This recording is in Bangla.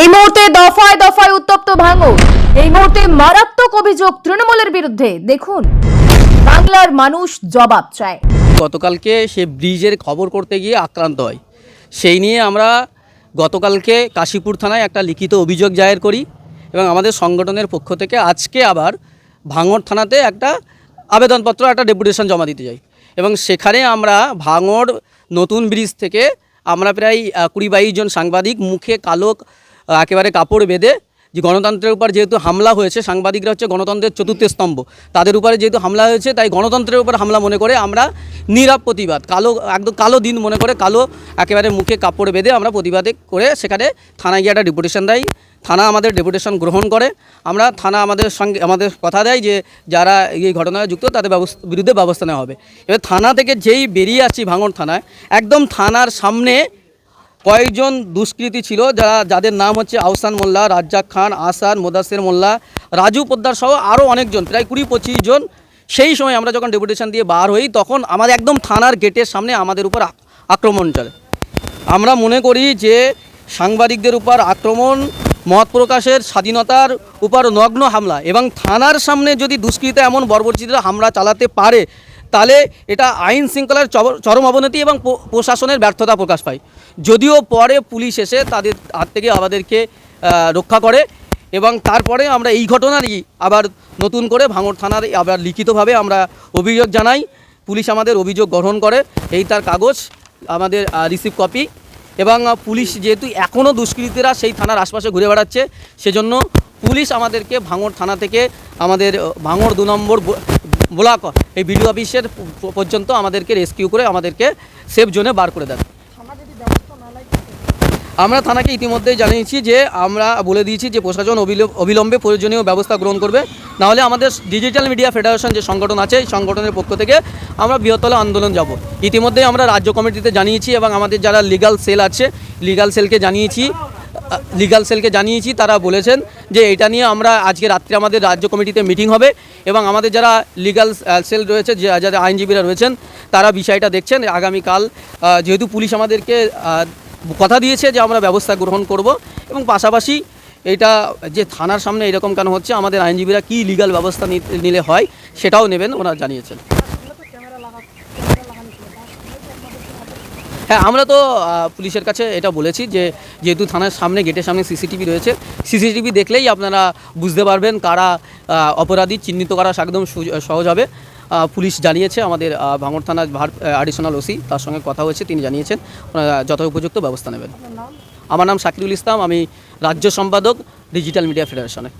এই মুহূর্তে দফায় দফায় উত্তপ্ত ভাঙর এই মুহূর্তে মারাত্মক অভিযোগ তৃণমূলের বিরুদ্ধে। দেখুন, বাংলার মানুষ জবাব চায়। গতকালকে সে ব্রিজের খবর করতে গিয়ে আক্রান্ত হয়। সেই নিয়ে আমরা গতকালকে কাশীপুর থানায় একটা লিখিত অভিযোগ জায়ের করি এবং আমাদের সংগঠনের পক্ষ থেকে আজকে আবার ভাঙড় থানাতে একটা আবেদনপত্র, একটা ডেপুটেশন জমা দিতে যাই। এবং সেখানে আমরা ভাঙড় নতুন ব্রিজ থেকে আমরা প্রায় কুড়ি বাইশ জন সাংবাদিক, মুখে কালো একেবারে কাপড় বেঁধে যে গণতন্ত্রের উপর যেহেতু হামলা হয়েছে, সাংবাদিকরা হচ্ছে গণতন্ত্রের চতুর্থ স্তম্ভ। তাদের উপরে যেহেতু হামলা হয়েছে, তাই গণতন্ত্রের উপর হামলা মনে করে আমরা নীরব প্রতিবাদ, কালো, একদম কালো দিন মনে করে কালো একেবারে মুখে কাপড় বেঁধে আমরা প্রতিবাদে করে সেখানে থানায় গিয়ে একটা ডেপুটেশন দেয়। থানা আমাদের ডেপুটেশন গ্রহণ করে। আমরা থানা আমাদের সঙ্গে, আমাদের কথা দেয় যে যারা এই ঘটনায় যুক্ত তাদের বিরুদ্ধে ব্যবস্থা নেওয়া হবে। এবার থানা থেকে যেই বেরিয়ে আসছি ভাঙড় থানায়, একদম থানার সামনে কয়েকজন দুষ্কৃতী ছিল, যারা, যাদের নাম হচ্ছে আহসান মোল্লা, রাজ্জাক খান আসান মোদাসের মোল্লা, রাজু পোদ্দার সহ আরও অনেকজন, প্রায় কুড়ি পঁচিশ জন। সেই সময় আমরা যখন ডেপুটেশন দিয়ে বার হই, তখন আমাদের একদম থানার গেটের সামনে আমাদের উপর আক্রমণ চলে। আমরা মনে করি যে, সাংবাদিকদের উপর আক্রমণ, মত প্রকাশের স্বাধীনতার উপর নগ্ন হামলা এবং থানার সামনে যদি দুষ্কৃতা এমন বর্বরচিতরা হামলা চালাতে পারে তাহলে এটা আইন শৃঙ্খলার চরম অবনতি এবং প্রশাসনের ব্যর্থতা প্রকাশ পায়। যদিও পরে পুলিশ এসে তাদের হাত থেকে আমাদেরকে রক্ষা করে এবং তারপরে আমরা এই ঘটনারই আবার নতুন করে ভাঙড় থানার আবার লিখিতভাবে আমরা অভিযোগ জানাই। পুলিশ আমাদের অভিযোগ গ্রহণ করে, এই তার কাগজ আমাদের রিসিভ কপি এবং পুলিশ যেহেতু এখনও দুষ্কৃতীরা সেই থানার আশপাশে ঘুরে বেড়াচ্ছে, সেজন্য পুলিশ আমাদেরকে ভাঙড় থানা থেকে আমাদের ভাঙড় দু নম্বর ব্লক, এই বিডিও অফিসের পর্যন্ত আমাদেরকে রেস্কিউ করে আমাদেরকে সেফ জোনে বার করে দেন। আমরা থানাকে ইতিমধ্যেই জানিয়েছি যে, আমরা বলে দিয়েছি যে, প্রশাসন অবিল- অবিলম্বে প্রয়োজনীয় ব্যবস্থা গ্রহণ করবে। নাহলে আমাদের ডিজিটাল মিডিয়া ফেডারেশন যে সংগঠন আছে, এই সংগঠনের পক্ষ থেকে আমরা বৃহত্তর আন্দোলন যাব। ইতিমধ্যেই আমরা রাজ্য কমিটিতে জানিয়েছি এবং আমাদের যারা লিগাল সেল আছে লিগাল সেলকে জানিয়েছি। লিগাল সেলকে জানিয়েছি, তারা বলেছেন যে এটা নিয়ে আমরা আজকে রাত্রে আমাদের রাজ্য কমিটিতে মিটিং হবে এবং আমাদের যারা লিগাল সেল রয়েছে, যে যারা আইনজীবীরা রয়েছেন, তারা বিষয়টা দেখছেন। আগামীকাল যেহেতু পুলিশ আমাদেরকে কথা দিয়েছে যে আমরা ব্যবস্থা গ্রহণ করব এবং পাশাপাশি এটা যে থানার সামনে এরকম কেন হচ্ছে, আমাদের আইনজীবীরা কী লিগাল ব্যবস্থা নিলে হয়, সেটাও নেবেন, ওনারা জানিয়েছেন। হ্যাঁ আমরা তো পুলিশের কাছে এটা বলেছি যে যেহেতু থানার সামনে গেটের সামনে সিসিটিভি রয়েছে সিসিটিভি দেখলেই আপনারা বুঝতে পারবেন কারা অপরাধী চিহ্নিত করা একদম সহজ হবে। পুলিশ জানিয়েছে আমাদের ভাঙড় থানার ভার অ্যাডিশনাল ওসি তার সঙ্গে কথা হয়েছে তিনি জানিয়েছেন। ওনারা যথোপযুক্ত ব্যবস্থা নেবেন। আমার নাম শাকিরুল ইসলাম আমি রাজ্য সম্পাদক ডিজিটাল মিডিয়া ফেডারেশনে।